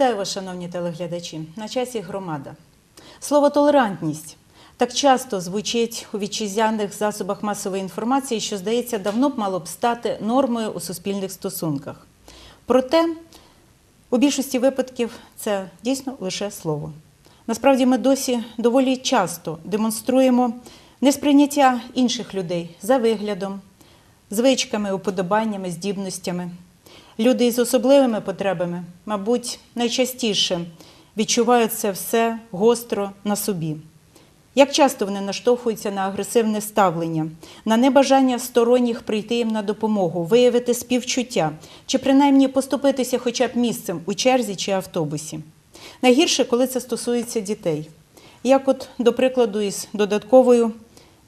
Вітаю вас, шановні телеглядачі. На часі громада. Слово толерантність так часто звучить у вітчизняних засобах масової інформації, що, здається, давно б мало б стати нормою у суспільних стосунках. Проте, у більшості випадків це дійсно лише слово. Насправді, ми досі доволі часто демонструємо несприйняття інших людей за виглядом, звичками, уподобаннями, здібностями. Люди із особливими потребами, мабуть, найчастіше відчувають це все гостро на собі. Як часто вони наштовхуються на агресивне ставлення, на небажання сторонніх прийти їм на допомогу, виявити співчуття чи принаймні поступитися хоча б місцем у черзі чи автобусі. Найгірше, коли це стосується дітей, як от, до прикладу, із додатковою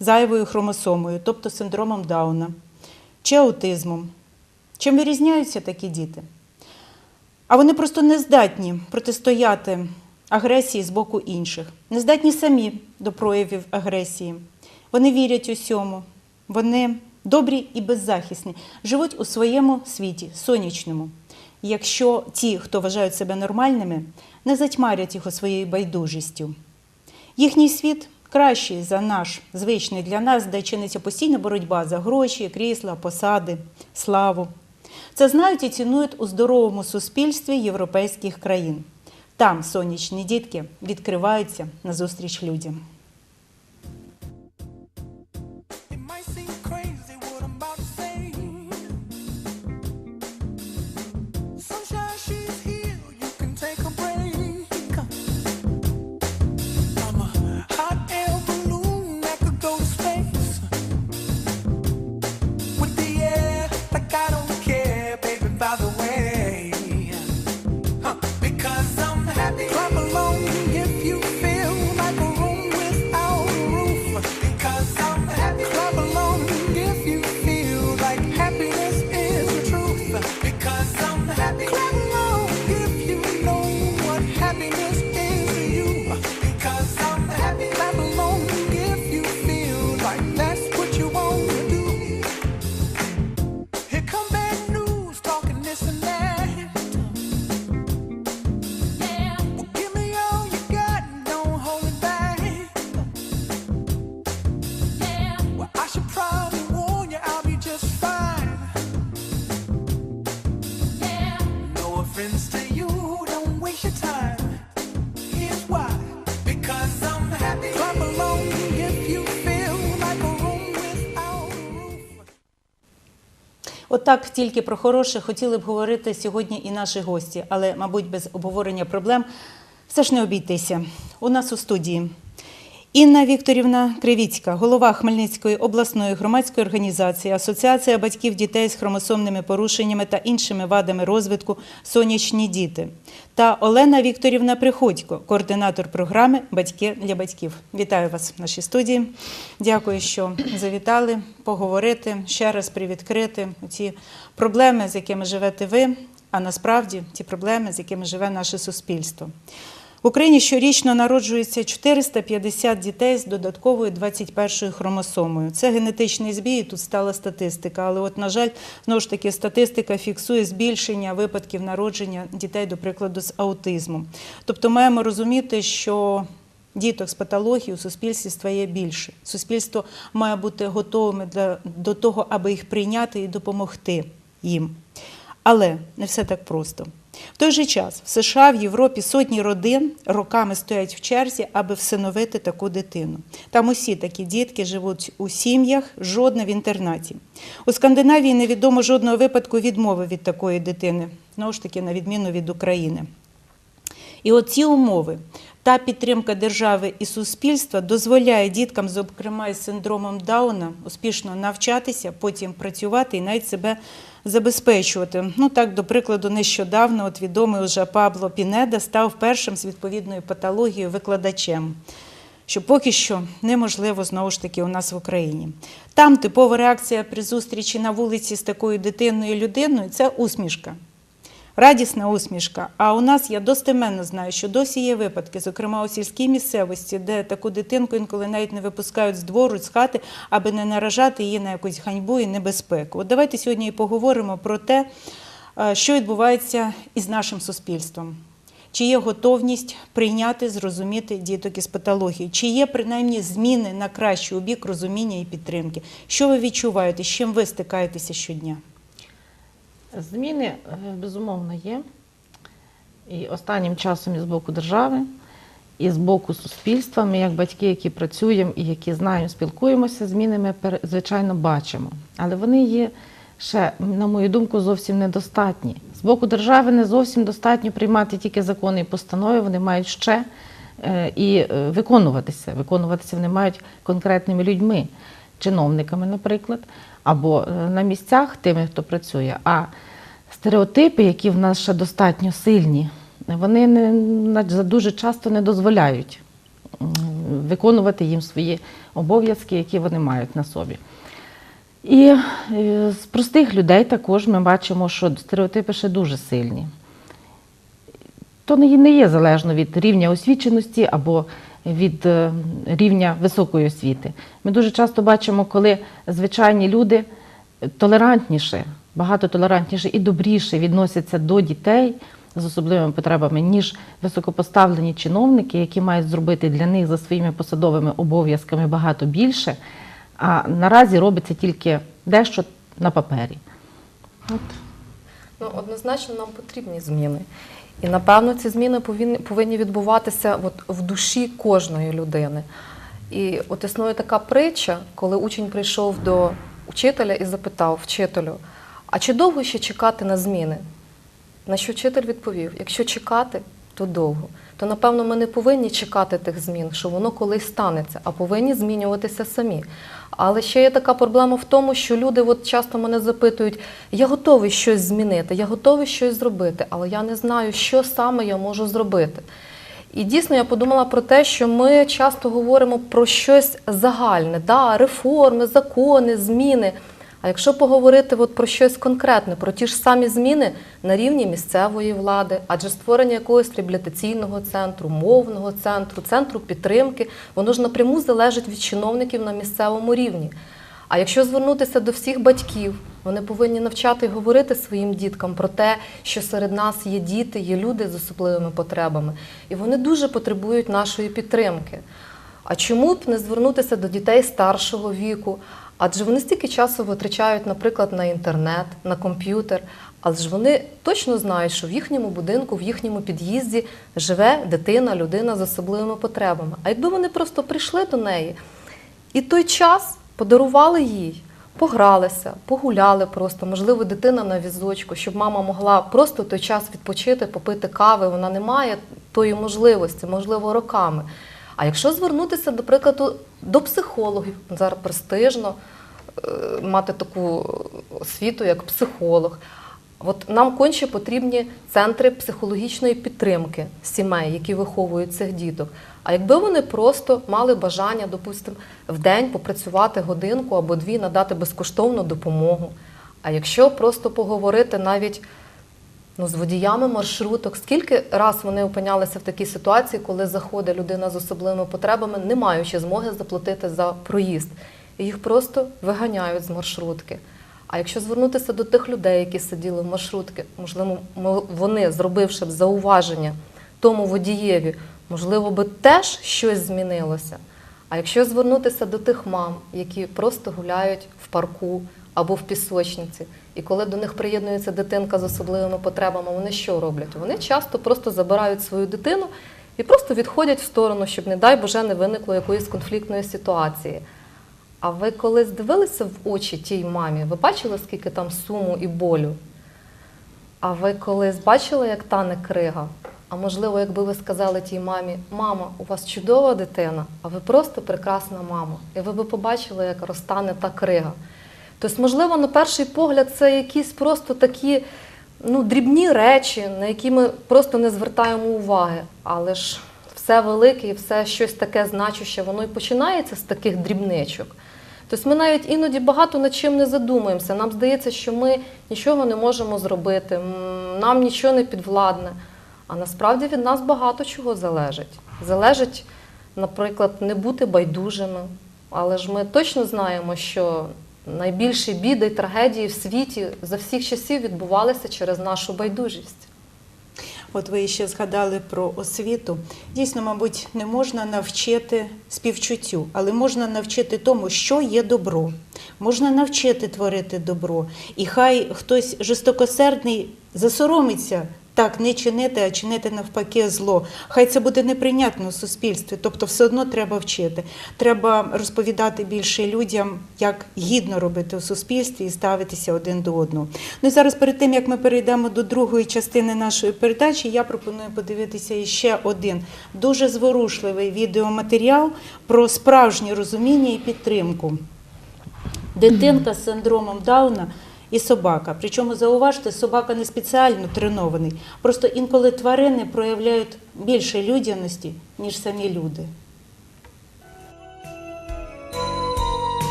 зайвою хромосомою, тобто синдромом Дауна чи аутизмом. Чим вирізняються такі діти? А вони просто не здатні протистояти агресії з боку інших, не здатні самі до проявів агресії. Вони вірять усьому, вони добрі і беззахисні, живуть у своєму світі, сонячному. Якщо ті, хто вважають себе нормальними, не затьмарять його своєю байдужістю. Їхній світ кращий за наш, звичний для нас, де чиниться постійна боротьба за гроші, крісла, посади, славу. Це знають і цінують у здоровому суспільстві європейських країн. Там сонячні дітки відкриваються назустріч людям. Отак тільки про хороше хотіли б говорити сьогодні і наші гості, але, мабуть, без обговорення проблем все ж не обійтися. У нас у студії Інна Вікторівна Кривіцька, голова Хмельницької обласної громадської організації Асоціація батьків дітей з хромосомними порушеннями та іншими вадами розвитку Сонячні діти та Олена Вікторівна Приходько, координатор програми Батьки для батьків. Вітаю вас в нашій студії. Дякую, що завітали поговорити ще раз привідкрити ці проблеми, з якими живете ви, а насправді ті проблеми, з якими живе наше суспільство. В Україні щорічно народжується 450 дітей з додатковою 21 хромосомою. Це генетичний збій, і тут стала статистика. Але, от, на жаль, знову ж таки, статистика фіксує збільшення випадків народження дітей, до прикладу, з аутизмом. Тобто маємо розуміти, що діток з патологією у суспільстві стає більше. Суспільство має бути готовим для, до того, аби їх прийняти і допомогти їм. Але не все так просто. В той же час в США, в Європі сотні родин роками стоять в черзі, аби всиновити таку дитину. Там усі такі дітки живуть у сім'ях, жодна в інтернаті. У Скандинавії невідомо жодного випадку відмови від такої дитини, знову ж таки, на відміну від України. І от ці умови, та підтримка держави і суспільства дозволяє діткам, зокрема із синдромом Дауна, успішно навчатися, потім працювати і навіть себе забезпечувати. Ну так, до прикладу, нещодавно от відомий уже Пабло Пінеда став першим з відповідною патологією викладачем. Що поки що неможливо знову ж таки у нас в Україні. Там типова реакція при зустрічі на вулиці з такою дитиною людиною це усмішка. Радісна усмішка. А у нас я достеменно знаю, що досі є випадки, зокрема у сільській місцевості, де таку дитинку інколи навіть не випускають з двору, з хати, аби не наражати її на якусь ганьбу і небезпеку. От давайте сьогодні і поговоримо про те, е, що відбувається із нашим суспільством. Чи є готовність прийняти, зрозуміти діток із патології? Чи є принаймні зміни на краще у бік розуміння і підтримки? Що ви відчуваєте? З чим ви стикаєтеся щодня? Зміни е, безумовно є. І останнім часом і з боку держави, і з боку суспільства. Ми, як батьки, які працюємо і які знаємо, спілкуємося, зміни ми звичайно бачимо. Але вони є ще, на мою думку, зовсім недостатні. З боку держави не зовсім достатньо приймати тільки закони і постанови, вони мають ще е, і е, виконуватися. Виконуватися вони мають конкретними людьми, чиновниками, наприклад, або е, на місцях тими, хто працює. А стереотипи, які в нас ще достатньо сильні, вони не, дуже часто не дозволяють виконувати їм свої обов'язки, які вони мають на собі. І е, з простих людей також ми бачимо, що стереотипи ще дуже сильні. То не є залежно від рівня освіченості або від е, рівня високої освіти. Ми дуже часто бачимо, коли звичайні люди толерантніше, багато толерантніше і добріше відносяться до дітей з особливими потребами, ніж високопоставлені чиновники, які мають зробити для них за своїми посадовими обов'язками багато більше. А наразі робиться тільки дещо на папері. От. Ну, однозначно нам потрібні зміни. І напевно ці зміни повинні, відбуватися от в душі кожної людини. І от існує така притча, коли учень прийшов до учителя і запитав вчителю, а чи довго ще чекати на зміни? На що вчитель відповів: якщо чекати, то довго. То напевно ми не повинні чекати тих змін, що воно колись станеться, а повинні змінюватися самі. Але ще є така проблема в тому, що люди от часто мене запитують: я готовий щось змінити, я готовий щось зробити, але я не знаю, що саме я можу зробити. І дійсно я подумала про те, що ми часто говоримо про щось загальне, да, реформи, закони, зміни. А якщо поговорити от про щось конкретне, про ті ж самі зміни на рівні місцевої влади, адже створення якогось реабілітаційного центру, мовного центру, центру підтримки, воно ж напряму залежить від чиновників на місцевому рівні. А якщо звернутися до всіх батьків, вони повинні навчати і говорити своїм діткам про те, що серед нас є діти, є люди з особливими потребами, і вони дуже потребують нашої підтримки. А чому б не звернутися до дітей старшого віку? Адже вони стільки часу витрачають, наприклад, на інтернет, на комп'ютер. Але ж вони точно знають, що в їхньому будинку, в їхньому під'їзді живе дитина, людина з особливими потребами. А якби вони просто прийшли до неї і той час подарували їй, погралися, погуляли просто, можливо, дитина на візочку, щоб мама могла просто той час відпочити, попити кави. Вона не має тої можливості, можливо, роками. А якщо звернутися, до прикладу, до психологів, зараз престижно е, мати таку освіту, як психолог. От нам конче потрібні центри психологічної підтримки сімей, які виховують цих діток. А якби вони просто мали бажання, допустимо, в день попрацювати годинку або дві, надати безкоштовну допомогу. А якщо просто поговорити навіть ну, з водіями маршруток, скільки раз вони опинялися в такій ситуації, коли заходить людина з особливими потребами, не маючи змоги заплатити за проїзд, і їх просто виганяють з маршрутки. А якщо звернутися до тих людей, які сиділи в маршрутки, можливо, мо- вони, зробивши б зауваження тому водієві, можливо, би теж щось змінилося. А якщо звернутися до тих мам, які просто гуляють в парку або в пісочниці, і коли до них приєднується дитинка з особливими потребами, вони що роблять? Вони часто просто забирають свою дитину і просто відходять в сторону, щоб, не дай Боже, не виникло якоїсь конфліктної ситуації. А ви колись дивилися в очі тій мамі? Ви бачили, скільки там суму і болю? А ви колись бачили, як тане крига? А можливо, якби ви сказали тій мамі, мама, у вас чудова дитина, а ви просто прекрасна мама. І ви б побачили, як розтане та крига. Тобто, можливо, на перший погляд, це якісь просто такі ну, дрібні речі, на які ми просто не звертаємо уваги. Але ж все велике і все щось таке значуще, воно і починається з таких дрібничок. Тобто ми навіть іноді багато над чим не задумуємося. Нам здається, що ми нічого не можемо зробити, нам нічого не підвладне. А насправді від нас багато чого залежить. Залежить, наприклад, не бути байдужими. Але ж ми точно знаємо, що найбільші біди і трагедії в світі за всіх часів відбувалися через нашу байдужість. От ви ще згадали про освіту. Дійсно, мабуть, не можна навчити співчуттю, але можна навчити тому, що є добро. Можна навчити творити добро. І хай хтось жорстокосердний засоромиться так не чинити, а чинити навпаки зло. Хай це буде неприйнятно в суспільстві. Тобто, все одно треба вчити. Треба розповідати більше людям, як гідно робити у суспільстві і ставитися один до одного. Ну і зараз, перед тим як ми перейдемо до другої частини нашої передачі, я пропоную подивитися іще один дуже зворушливий відеоматеріал про справжнє розуміння і підтримку. Дитинка з синдромом Дауна і собака. Причому зауважте, собака не спеціально тренований. Просто інколи тварини проявляють більше людяності, ніж самі люди.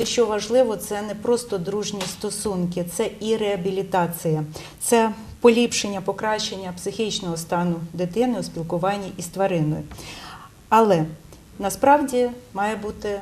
От що важливо, це не просто дружні стосунки, це і реабілітація, це поліпшення, покращення психічного стану дитини у спілкуванні із твариною. Але насправді має бути,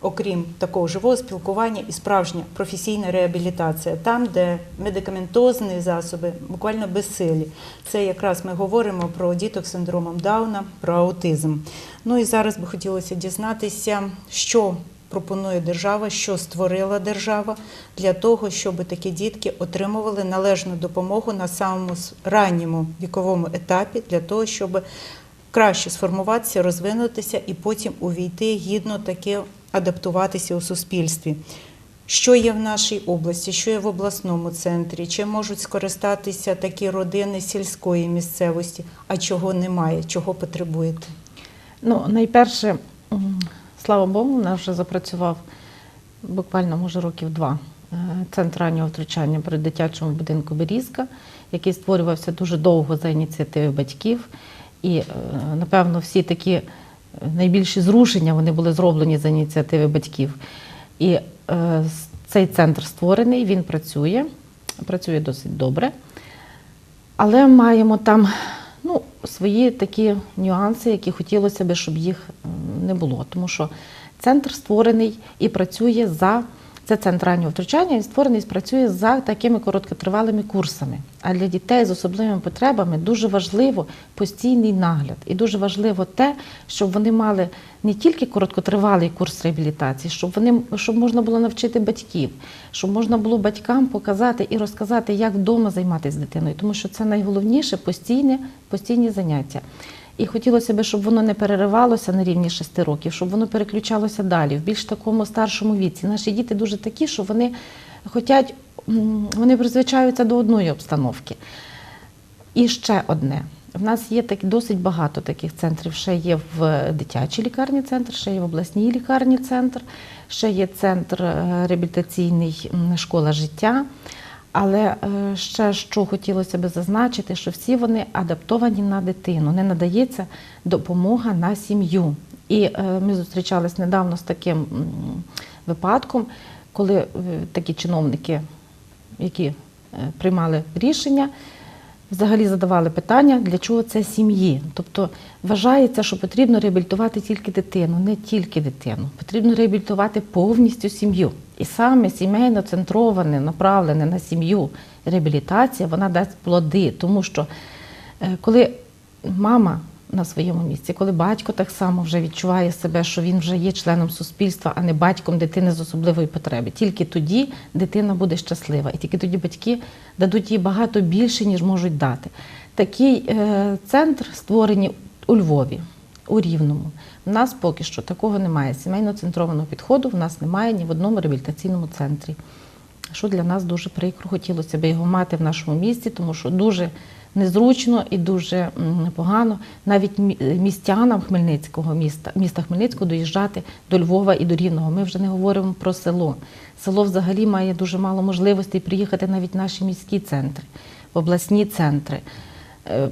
окрім такого живого спілкування, і справжня професійна реабілітація, там, де медикаментозні засоби буквально безсилі. Це якраз ми говоримо про діток з синдромом Дауна, про аутизм. Ну і зараз би хотілося дізнатися, що пропонує держава, що створила держава для того, щоб такі дітки отримували належну допомогу на самому ранньому віковому етапі, для того, щоб краще сформуватися, розвинутися і потім увійти гідно таки адаптуватися у суспільстві. Що є в нашій області, що є в обласному центрі, чи можуть скористатися такі родини сільської місцевості, а чого немає, чого потребуєте? Ну, найперше, слава Богу, у нас вже запрацював буквально, може, років два е, центр раннього втручання при дитячому будинку Берізка, який створювався дуже довго за ініціативи батьків. І, е, напевно, всі такі е, найбільші зрушення вони були зроблені за ініціативи батьків. І е, цей центр створений, він працює, працює досить добре. Але маємо там свої такі нюанси, які хотілося б, щоб їх не було. Тому що центр створений і працює за це центр раннього втручання, він створений і працює за такими короткотривалими курсами. А для дітей з особливими потребами дуже важливо постійний нагляд. І дуже важливо те, щоб вони мали не тільки короткотривалий курс реабілітації, щоб вони щоб можна було навчити батьків, щоб можна було батькам показати і розказати, як вдома займатися дитиною, тому що це найголовніше постійне, постійні заняття. І хотілося б, щоб воно не переривалося на рівні 6 років, щоб воно переключалося далі, в більш такому старшому віці. Наші діти дуже такі, що вони хочуть, вони призвичаються до одної обстановки. І ще одне. В нас є так, досить багато таких центрів. Ще є в дитячій лікарні центр, ще є в обласній лікарні центр, ще є центр е, реабілітаційний школа життя. Але е, ще що хотілося би зазначити, що всі вони адаптовані на дитину, не надається допомога на сім'ю. І е, ми зустрічались недавно з таким випадком, коли е, такі чиновники, які приймали рішення, взагалі задавали питання, для чого це сім'ї. Тобто вважається, що потрібно реабілітувати тільки дитину, не тільки дитину. Потрібно реабілітувати повністю сім'ю. І саме сімейно центроване, направлене на сім'ю реабілітація, вона дасть плоди, тому що е, коли мама на своєму місці, коли батько так само вже відчуває себе, що він вже є членом суспільства, а не батьком дитини з особливої потреби. Тільки тоді дитина буде щаслива, і тільки тоді батьки дадуть їй багато більше, ніж можуть дати. Такий е, центр створені у Львові, у Рівному. У нас поки що такого немає. Сімейно центрованого підходу в нас немає ні в одному реабілітаційному центрі що для нас дуже прикро. Хотілося б його мати в нашому місті, тому що дуже незручно і дуже погано навіть містянам Хмельницького міста, міста Хмельницького доїжджати до Львова і до Рівного. Ми вже не говоримо про село. Село взагалі має дуже мало можливостей приїхати навіть в наші міські центри, в обласні центри. Е,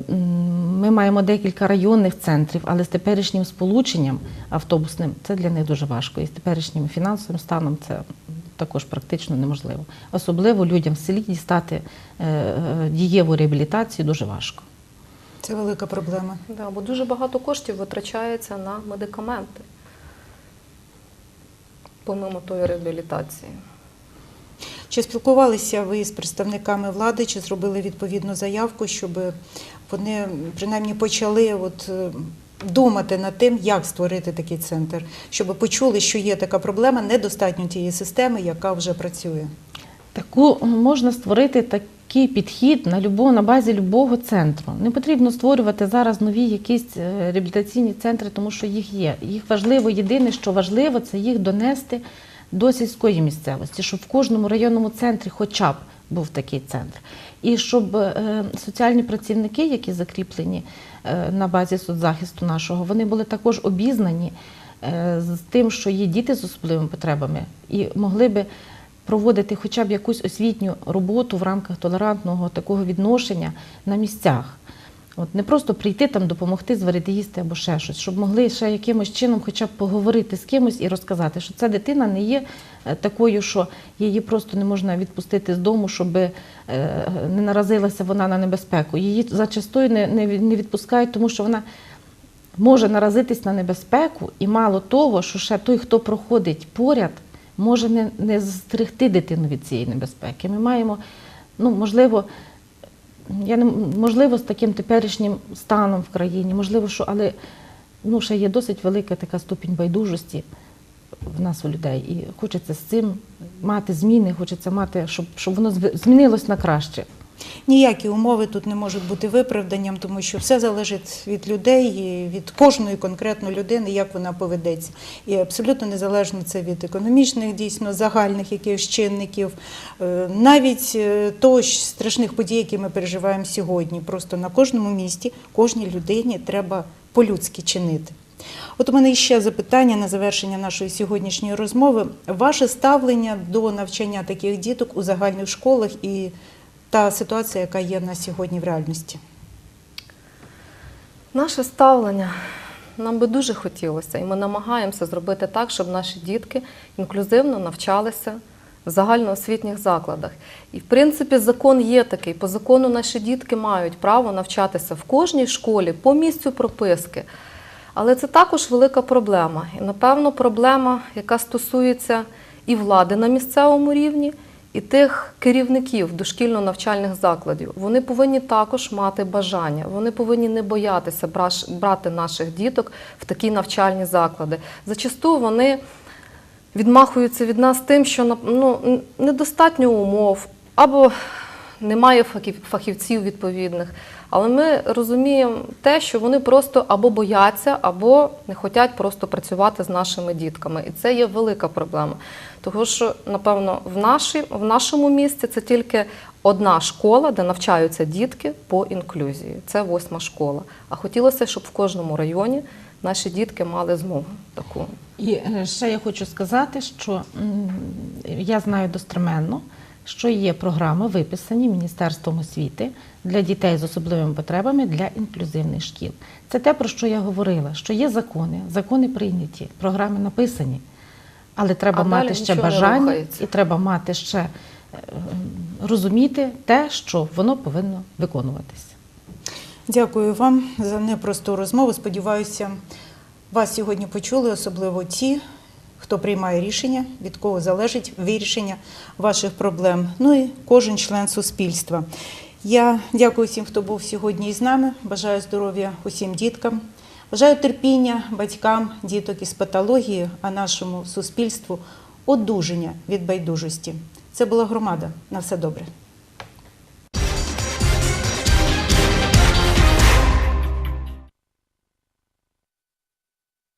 Ми маємо декілька районних центрів, але з теперішнім сполученням автобусним це для них дуже важко. І з теперішнім фінансовим станом це також практично неможливо. Особливо людям в селі дістати е, е, дієву реабілітацію дуже важко. Це велика проблема. Да, бо дуже багато коштів витрачається на медикаменти, помимо тої реабілітації. Чи спілкувалися ви з представниками влади, чи зробили відповідну заявку, щоб вони принаймні почали от, е, думати над тим, як створити такий центр, щоб почули, що є така проблема, недостатньо тієї системи, яка вже працює. Таку можна створити такий підхід на любого на базі любого центру. Не потрібно створювати зараз нові якісь е, реабілітаційні центри, тому що їх є. Їх важливо, єдине, що важливо, це їх донести до сільської місцевості, щоб в кожному районному центрі хоча б був такий центр. І щоб е, соціальні працівники, які закріплені е, на базі соцзахисту нашого, вони були також обізнані е, з тим, що є діти з особливими потребами, і могли би проводити хоча б якусь освітню роботу в рамках толерантного такого відношення на місцях. От не просто прийти там, допомогти зварити їсти або ще щось, щоб могли ще якимось чином хоча б поговорити з кимось і розказати, що ця дитина не є е, такою, що її просто не можна відпустити з дому, щоб е, не наразилася вона на небезпеку. Її зачастую не, не, відпускають, тому що вона може наразитись на небезпеку, і мало того, що ще той, хто проходить поряд, може не, не застерегти дитину від цієї небезпеки. Ми маємо, ну, можливо, я не можливо з таким теперішнім станом в країні, можливо, що, але ну, ще є досить велика така ступінь байдужості в нас у людей. І хочеться з цим мати зміни, хочеться мати, щоб, щоб воно змінилось на краще. Ніякі умови тут не можуть бути виправданням, тому що все залежить від людей, від кожної конкретної людини, як вона поведеться. І абсолютно незалежно це від економічних, дійсно загальних якихось чинників, е, навіть е, того страшних подій, які ми переживаємо сьогодні. Просто на кожному місті, кожній людині треба по-людськи чинити. От у мене ще запитання на завершення нашої сьогоднішньої розмови. Ваше ставлення до навчання таких діток у загальних школах і та ситуація, яка є на сьогодні в реальності. Наше ставлення нам би дуже хотілося, і ми намагаємося зробити так, щоб наші дітки інклюзивно навчалися в загальноосвітніх закладах. І, в принципі, закон є такий. По закону наші дітки мають право навчатися в кожній школі по місцю прописки. Але це також велика проблема. І, напевно, проблема, яка стосується і влади на місцевому рівні, і тих керівників дошкільно-навчальних закладів. Вони повинні також мати бажання, вони повинні не боятися брати наших діток в такі навчальні заклади. Зачасту вони відмахуються від нас тим, що ну, недостатньо умов або немає фахів- фахівців відповідних. Але ми розуміємо те, що вони просто або бояться, або не хочуть просто працювати з нашими дітками. І це є велика проблема. Тому що, напевно, в, нашій, в нашому місті це тільки одна школа, де навчаються дітки по інклюзії. Це восьма школа. А хотілося, щоб в кожному районі наші дітки мали змогу таку. І е, ще я хочу сказати, що я знаю достеменно, що є програми, виписані Міністерством освіти для дітей з особливими потребами для інклюзивних шкіл. Це те, про що я говорила, що є закони, закони прийняті, програми написані, але треба А мати ще бажання і треба мати ще е, розуміти те, що воно повинно виконуватися. Дякую вам за непросту розмову. Сподіваюся, вас сьогодні почули, особливо ті, хто приймає рішення, від кого залежить вирішення ваших проблем. Ну і кожен член суспільства. Я дякую всім, хто був сьогодні із нами. Бажаю здоров'я усім діткам. Бажаю терпіння батькам діток із патологією, а нашому суспільству одужання від байдужості. Це була громада. На все добре.